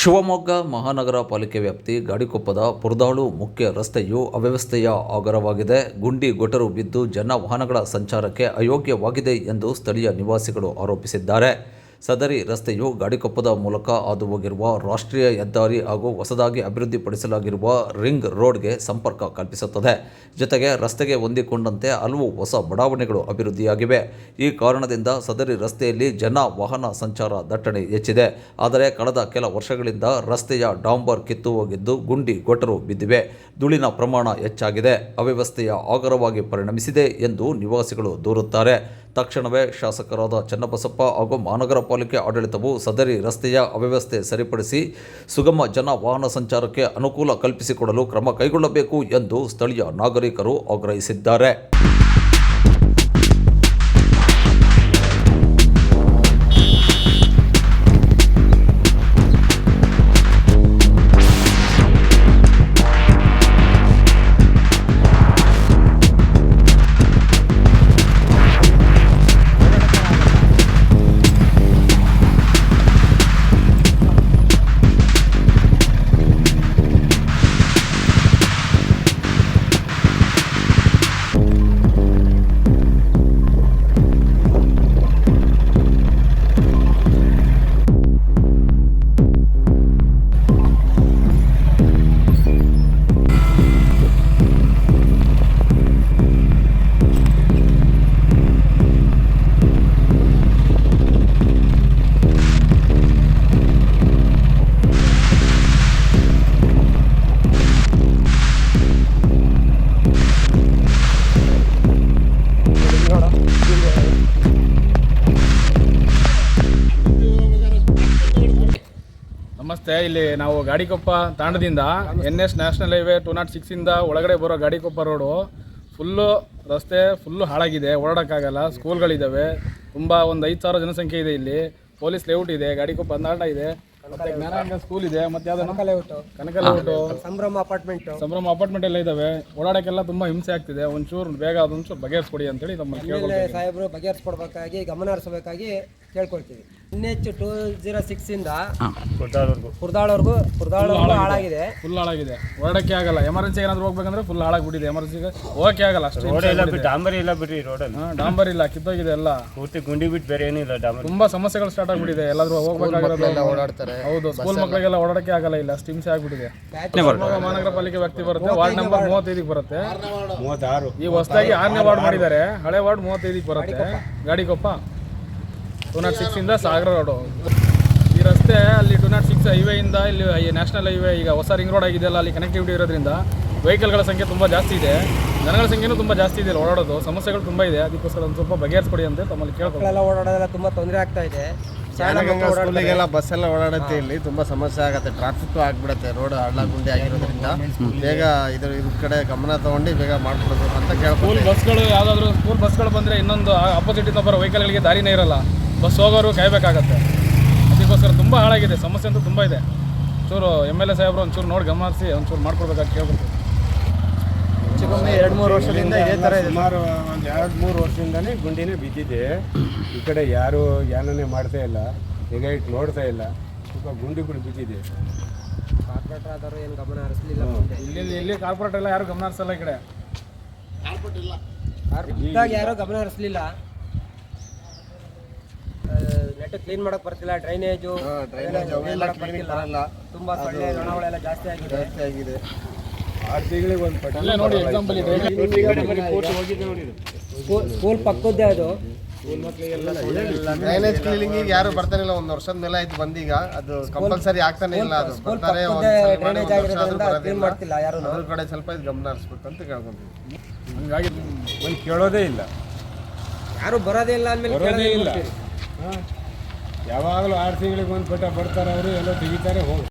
ಶಿವಮೊಗ್ಗ ಮಹಾನಗರ ಪಾಲಿಕೆ ವ್ಯಾಪ್ತಿ ಗಾಡಿಕೊಪ್ಪದ ಪುರದಾಳು ಮುಖ್ಯ ರಸ್ತೆಯು ಅವ್ಯವಸ್ಥೆಯ ಆಗರವಾಗಿದೆ. ಗುಂಡಿ ಗೊಟರು ಬಿದ್ದು ಜನ ವಾಹನಗಳ ಸಂಚಾರಕ್ಕೆ ಅಯೋಗ್ಯವಾಗಿದೆ ಎಂದು ಸ್ಥಳೀಯ ನಿವಾಸಿಗಳು ಆರೋಪಿಸಿದ್ದಾರೆ. ಸದರಿ ರಸ್ತೆಯು ಗಾಡಿಕೊಪ್ಪದ ಮೂಲಕ ಹಾದು ಹೋಗಿರುವ ರಾಷ್ಟ್ರೀಯ ಹೆದ್ದಾರಿ ಹಾಗೂ ಹೊಸದಾಗಿ ಅಭಿವೃದ್ಧಿಪಡಿಸಲಾಗಿರುವ ರಿಂಗ್ ರೋಡ್ಗೆ ಸಂಪರ್ಕ ಕಲ್ಪಿಸುತ್ತದೆ. ಜೊತೆಗೆ ರಸ್ತೆಗೆ ಹೊಂದಿಕೊಂಡಂತೆ ಹಲವು ಹೊಸ ಬಡಾವಣೆಗಳು ಅಭಿವೃದ್ಧಿಯಾಗಿವೆ. ಈ ಕಾರಣದಿಂದ ಸದರಿ ರಸ್ತೆಯಲ್ಲಿ ಜನ ವಾಹನ ಸಂಚಾರ ದಟ್ಟಣೆ ಹೆಚ್ಚಿದೆ. ಆದರೆ ಕಳೆದ ಕೆಲ ವರ್ಷಗಳಿಂದ ರಸ್ತೆಯ ಡಾಂಬರ್ ಕಿತ್ತು ಹೋಗಿದ್ದು ಗುಂಡಿ ಗೊಟರು ಬಿದ್ದಿವೆ. ಧೂಳಿನ ಪ್ರಮಾಣ ಹೆಚ್ಚಾಗಿದೆ. ಅವ್ಯವಸ್ಥೆಯ ಆಗರವಾಗಿ ಪರಿಣಮಿಸಿದೆ ಎಂದು ನಿವಾಸಿಗಳು ದೂರುತ್ತಾರೆ. ತಕ್ಷಣವೇ ಶಾಸಕರಾದ ಚನ್ನಬಸಪ್ಪ ಹಾಗೂ ಮಹಾನಗರ ಪಾಲಿಕೆ ಆಡಳಿತವು ಸದರಿ ರಸ್ತೆಯ ಅವ್ಯವಸ್ಥೆ ಸರಿಪಡಿಸಿ ಸುಗಮ ಜನ ವಾಹನ ಸಂಚಾರಕ್ಕೆ ಅನುಕೂಲ ಕಲ್ಪಿಸಿಕೊಡಲು ಕ್ರಮ ಕೈಗೊಳ್ಳಬೇಕು ಎಂದು ಸ್ಥಳೀಯ ನಾಗರಿಕರು ಆಗ್ರಹಿಸಿದ್ದಾರೆ. ನಮಸ್ತೆ ಇಲ್ಲಿ ನಾವು Gadikoppa ತಾಂಡದಿಂದ N S national highway two naught ಸಿಕ್ಸಿಂದ ಒಳಗಡೆ ಬರೋ ಗಾಡಿಕೊಪ್ಪ ರೋಡು ಫುಲ್ಲು ರಸ್ತೆ ಫುಲ್ಲು ಹಾಳಾಗಿದೆ ಓಡಾಡೋಕ್ಕಾಗಲ್ಲ ಸ್ಕೂಲ್ಗಳಿದ್ದಾವೆ ತುಂಬ ಒಂದು ಐದು ಸಾವಿರ ಜನಸಂಖ್ಯೆ ಇದೆ ಇಲ್ಲಿ. ಪೊಲೀಸ್ ಲೇಔಟ್ ಇದೆ ಗಾಡಿಕೊಪ್ಪ ಅಂದಾಟ ಇದೆ. ಮತ್ತೆ ಸ್ಕೂಲ್ ಇದೆ ಮತ್ತೆ ಯಾವ್ದು? Kanaka layout Sambhrama apartment Sambhrama apartment ಎಲ್ಲ ಇದಾವೆ. ಓಡಾಡೋಕ್ಕೆಲ್ಲ ತುಂಬ ಹಿಂಸೆ ಆಗ್ತಿದೆ. ಒಂಚೂರು ಬೇಗ ಅದೊಂಚೂರು ಬಗೆಹರಿಸ್ಕೊಡಿ ಅಂತೇಳಿ ನಮ್ಮ ಸಾಹೇಬರು ಬಗೆಹರಿಸ್ಕೊಡ್ಬೇಕಾಗಿ ಗಮನ ಹರಿಸಬೇಕಾಗಿ ಕೇಳ್ಕೊಳ್ತೀವಿ. N H two zero six ಇಂದ ಕುರ್ದಾಳವರೆಗೂ. ಕುರ್ದಾಳವರೆಗೂ ಹಾಳಾಗಿದೆ. ಫುಲ್ ಹಾಳಾಗಿದೆ. ಹೊರಡಕ್ಕೆ ಆಗಲ್ಲ. ಎಮರ್ಜೆನ್ಸಿ ಏನಾದ್ರು ಹೋಗ್ಬೇಕಂದ್ರೆ ಫುಲ್ ಹಾಳಾಗ್ಬಿಟ್ಟಿದೆ. ಎಮರ್ಜೆನ್ಸಿಗೆ ಹೋಗಕ್ಕೆ ಆಗಲ್ಲ. ಅಷ್ಟೇ ಹಿಂಸೆ ಎಲ್ಲ. ಬಿಟ್ಟು ಡಾಂಬರ್ ಇಲ್ಲ ಬಿಡ್ರಿ ರೋಡಲ್ಲಿ ಡಾಂಬರ್ ಇಲ್ಲ ಕಿತ್ತೋಗಿದೆ ಎಲ್ಲ. ಪೂರ್ತಿ ಗುಂಡಿ ಬಿಟ್ಟು ಬೇರೆ ಏನಿಲ್ಲ ಡಾಂಬರ್. ತುಂಬಾ ಸಮಸ್ಯೆಗಳು ಸ್ಟಾರ್ಟ್ ಆಗ್ಬಿಟ್ಟಿದೆ. ಎಲ್ಲಾದ್ರೂ ಹೋಗ್ಬೇಕಾಗಿರೋದು ಓಡಾಡ್ತಾರೆ. ಹೌದು ಸ್ಕೂಲ್ ಮಕ್ಕಳಿಗೆಲ್ಲ ಓಡಾಡಕ್ಕೆ ಆಗಲ್ಲ ಇಲ್ಲ. ಅಷ್ಟು ಹಿಂಸೆ ಆಗ್ಬಿಟ್ಟಿದೆ. ಮಹಾನಗರ ಪಾಲಿಕೆ ವ್ಯಕ್ತಿ ಬರುತ್ತೆ. ವಾರ್ಡ್ ನಂಬರ್ ಮೂವತ್ತೈದಿಗೆ ಬರುತ್ತೆ. ಮೂವತ್ತಾರು. ಈ ಹೊಸದಾಗಿ ಆರನೇ ವಾರ್ಡ್ ಮಾಡಿದ್ದಾರೆ. ಹಳೆ ವಾರ್ಡ್ ಮೂವತ್ತೈದಿಗೆ ಬರುತ್ತೆ. ಗಾಡಿಕೊಪ್ಪ. ಟೂ ನಾಟ್ ಸಿಕ್ಸ್ ಇಂದ ಸಾಗರ ರೋಡು ಈ ರಸ್ತೆ ಅಲ್ಲಿ ಟೂ ನಾಟ್ ಸಿಕ್ಸ್ ಹೈವೇ ಇಂದ ಇಲ್ಲಿ ನ್ಯಾಷನಲ್ ಹೈವೇ ಈಗ ಹೊಸ ರಿಂಗ್ ರೋಡ್ ಆಗಿದೆಯಲ್ಲ ಅಲ್ಲಿ ಕನೆಕ್ಟಿವಿಟಿ ಇರೋದ್ರಿಂದ ವೆಹಿಕಲ್ಗಳ ಸಂಖ್ಯೆ ತುಂಬ ಜಾಸ್ತಿ ಇದೆ. ಜನಗಳ ಸಂಖ್ಯೆನೂ ತುಂಬ ಜಾಸ್ತಿ ಇದೆ ಓಡಾಡೋದು. ಸಮಸ್ಯೆಗಳು ತುಂಬ ಇದೆ. ಅದಕ್ಕೋಸ್ಕರ ಒಂದು ಸ್ವಲ್ಪ ಬಗೆಹರಿಸ್ಕೊಡಿ ಅಂತ ತಮ್ಮಲ್ಲಿ ಕೇಳ್ಕೊಳ್ಳಲ್ಲ ಓಡಾಡೋದೆಲ್ಲ ತುಂಬಾ ತೊಂದರೆ ಆಗ್ತಾ ಇದೆ. ಸ್ಕೂಲಿಗೆಲ್ಲ ಬಸ್ ಎಲ್ಲ ಓಡಾಡುತ್ತೆ ಇಲ್ಲಿ. ತುಂಬಾ ಸಮಸ್ಯೆ ಆಗುತ್ತೆ. ಟ್ರಾಫಿಕ್ ಆಗ್ಬಿಡುತ್ತೆ. ರೋಡ್ ಹಳ್ಳ ಗುಂಡಿ ಆಗಿರೋದ್ರಿಂದ ಬೇಗ ಇದ್ರ ಇದ್ರ ಕಡೆ ಗಮನ ತಗೊಂಡು ಬೇಗ ಮಾಡ್ಕೊಡೋದು ಅಂತ ಸ್ಕೂಲ್ ಕೇಳ್ಕೊಂಡು ಬಸ್ಗಳು ಯಾವ್ದಾದ್ರು ಸ್ಕೂಲ್ ಬಸ್ಗಳು ಬಂದರೆ ಇನ್ನೊಂದು ಆಪೋಸಿಟ್ ಇಂದ ಬರೋ ವೆಹಿಕಲ್ಗಳಿಗೆ ದಾರಿನೇ ಇರಲ್ಲ. ಬಸ್ ಹೋಗೋರು ಕಾಯಬೇಕಾಗತ್ತೆ. ಅದಕ್ಕೋಸ್ಕರ ತುಂಬ ಹಾಳಾಗಿದೆ. ಸಮಸ್ಯೆ ಅಂತೂ ತುಂಬ ಇದೆ. ಚೂರು ಎಂ ಎಲ್ ಎ ಸಾಹೇಬರು ಒಂಚೂರು ನೋಡಿ ಗಮನಿಸಿ ಒಂಚೂರು ಮಾಡ್ಕೊಡ್ಬೇಕಾಗಿ ಕೇಳ್ಕೊಳ್ತೀವಿ ಕಮ್ಮಿ ಎರಡು ಮೂರು ವರ್ಷದಿಂದ ಇದೇ ಥರ ಇದೆ. ಸುಮಾರು ಒಂದು ಎರಡು ಮೂರು ವರ್ಷದಿಂದನೇ ಗುಂಡಿನೇ ಬಿದ್ದಿದೆ. ಈ ಕಡೆ ಯಾರು ಯಾನನೇ ಮಾಡ್ತಾ ಇಲ್ಲ. ಈಗ ಇಟ್ಟು ನೋಡ್ತಾ ಇಲ್ಲ. ಸ್ವಲ್ಪ ಗುಂಡಿಗಳು ಬಿದ್ದಿದೆ. ಕಾರ್ಪೊರೇಟರ್ ಆದರೂ ಏನು ಗಮನ ಹರಿಸಲಿಲ್ಲ ಇಲ್ಲಿ ಇಲ್ಲಿ ಕಾರ್ಪೊರೇಟರ್ ಎಲ್ಲ ಯಾರು ಗಮನ ಹರಿಸಲ್ಲ ಈ ಕಡೆ. ಇದ್ದಾಗ ಯಾರೋ ಗಮನ ಹರಿಸ್ಲಿಲ್ಲ. ನೆಟ್ ಕ್ಲೀನ್ ಮಾಡಕ್ ಬರ್ತಿಲ್ಲ ಡ್ರೈನೇಜು ಡ್ರೈನೇಜ್ ಅವೆಲ್ಲ ಕ್ಲೀನಿಂಗ್ ಬರಲ್ಲ. ತುಂಬಾ ಸೊಳ್ಳೆ ನೊಣಗಳೆಲ್ಲ ಜಾಸ್ತಿ ಆಗಿದೆ. ಜಾಸ್ತಿ ಆಗಿದೆ. ಆರು ತಿಂಗಳಿಗೆ ಒಂದು ಪಟ್ಟಿ ಇಲ್ಲೇ ನೋಡಿ ಎಕ್ಸಾಂಪಲ್ ಇದೆ. ಸ್ಕೂಲ್ ಪಕ್ಕದ್ದೇ ಅದು. ಡ್ರೈನೇಜ್ ಕ್ಲೀನಿಂಗ್ ಯಾರು ಬರ್ತಾನಿಲ್ಲ ಒಂದು ವರ್ಷದ ಮೇಲೆ ಆಯ್ತು ಬಂದೀಗ. ಅದು ಕಂಪಲ್ಸರಿ ಆಗ್ತಾನೆ ಇಲ್ಲ ಅದು ಸ್ಕೂಲ್ ಬರ್ತಾರೆ ಕ್ಲೀನ್ ಮಾಡ್ತಿಲ್ಲ ಯಾರು ಅದ್ರ ಕಡೆ ಸ್ವಲ್ಪ ಇದು ಗಮನ ಹರಿಸ್ಬೇಕು ಅಂತ ಕೇಳ್ಕೊಂತೀವಿ. ಹಂಗಾಗಿ ಒಂದು ಕೇಳೋದೇ ಇಲ್ಲ. ಯಾರು ಬರೋದೇ ಇಲ್ಲ ಅಂದ್ಮೇಲೆ ಬರೋದೇ ಇಲ್ಲ ಯಾವಾಗಲೂ ಆರು ತಿಂಗಳಿಗೆ ಒಂದು ಪಟ್ಟ ಬರ್ತಾರೆ ಅವರು ಎಲ್ಲ ತೆಗಿತಾರೆ ಹೋಗಿ